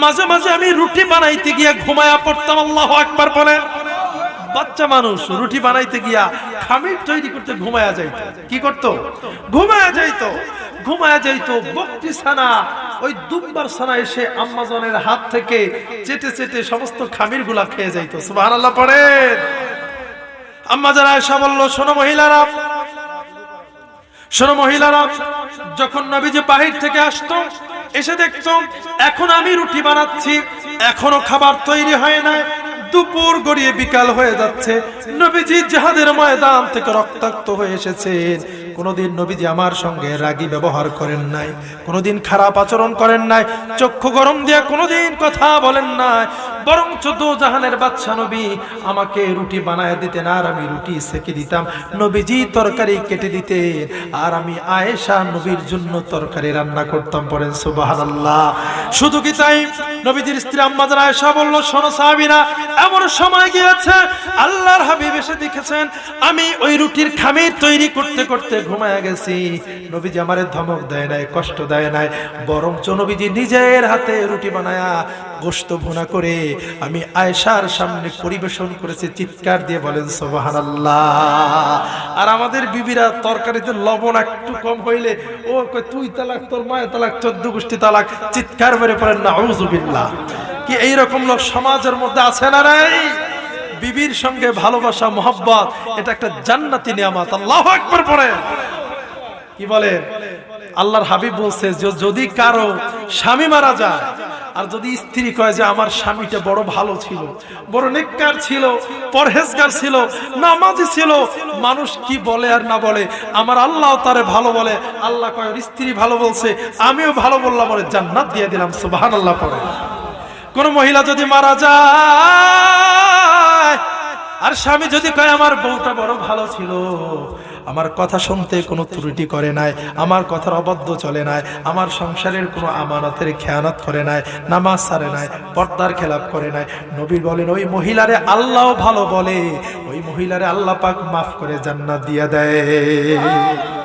মাঝে মাঝে আমি রুটি বানাইতে গিয়া ঘুমায়া পড়তাম, আল্লাহ একবার বলেন। বাচ্চা মানুষ, রুটি বানাইতে গিয়া খামির তৈরি করতে ঘুমায়া যাইত। কি করতো? ঘুমায়া যাইতো। ঘুমায়া যাইতো, বকটি ছানা, ওই দুব্বার ছানা এসে আম্মাজনের হাত থেকে চেটে চেটে সমস্ত খামিরগুলা খেয়ে যাইতো। সুবহানাল্লাহ পড়েন। আম্মা যারা এসা বলল, শোনো মহিলারা শোনো মহিলারা, যখন নবীজি বাহির থেকে আসতো এসে দেখতো এখন আমি রুটি বানাচ্ছি। এখনও খাবার তৈরি হয় নাই। দুপুর গড়িয়ে বিকাল হয়ে যাচ্ছে। নবীজি জাহাদের ময়দান থেকে রক্তাক্ত হয়ে এসেছেন। কোনোদিন নবীজি আমার সঙ্গে রাগী ব্যবহার করেন নাই। কোনোদিন খারাপ আচরণ করেন নাই। চক্ষু গরম দিয়া কোনোদিন কথা বলেন নাই। বরং চোদ্দ জাহানের বাচ্চা নবী আমাকে রুটি বানায় দিতেন আর আমি রুটি সেকে দিতাম। নবীজি তরকারি কেটে দিতেন। আর আমি আয়েশা নবীর জন্য তরকারি রান্না করতাম, পড়েন সুবহানাল্লাহ। শুধু কি তাই? নবীজির স্ত্রী আম্মাদের আয়েশা বলল, শোনো সাহাবীরা, এমন সময় গিয়েছে, আল্লাহর হাবিব এসে দেখেছেন, আমি ওই রুটির খামির তৈরি করতে করতে ঘুমায় গেছি। নবীজি আমারে ধমক দেয় নাই, কষ্ট দেয় নাই, বরঞ্চ নবীজি নিজের হাতে রুটি বানায়া গোস্ত ভুনা করে আমি আয়েশার সামনে পরিবেশন করেছি, চিৎকার দিয়ে বলেন, সোবাহানাল্লাহ। আর আমাদের বিবিরা তরকারিতে লবণ একটু কম হইলে, ও তুই তালাক, তোর মায়ের তালাক, চোদ্দ গোষ্ঠী তালাক, চিৎকার মেরে পড়েন না উজুবিল্লা কি এইরকম লোক সমাজের মধ্যে আছে না রে বিবির সঙ্গে ভালোবাসা, মোহাব্বত, এটা একটা জান্নাতি নিয়ামত। আল্লাহ একবার পড়ে কি বলে আল্লাহর হাবিব বলছে যদি কারও স্বামী মারা যায় আর যদি স্ত্রী কয় যে আমার স্বামীটা বড় ভালো ছিল, বড় নেককার ছিল, পরহেজগার ছিল, নামাজি ছিল, মানুষ কি বলে আর না বলে? আমার আল্লাহ তারে ভালো বলে, আল্লাহ কয় স্ত্রী ভালো বলছে, আমিও ভালো বললাম বলে জান্নাত দিয়ে দিলাম সুবাহ আল্লাহ পরে কোন মহিলা যদি মারা যায় আর স্বামী যদি কয়, আমার বউটা বড় ভালো ছিল, আমার কথা শুনতে কোনো ত্রুটি করে নাই, আমার কথার অবদ্ধ চলে নাই, আমার সংসারের কোনো আমানতের খেয়ানত করে নাই, নামাজ সারে নাই, পর্দার খেলাপ করে নাই। নবী বলেন, ওই মহিলারে আল্লাহ ভালো বলে, ওই মহিলারে আল্লাহ পাক মাফ করে জান্নাত দিয়ে দেয়।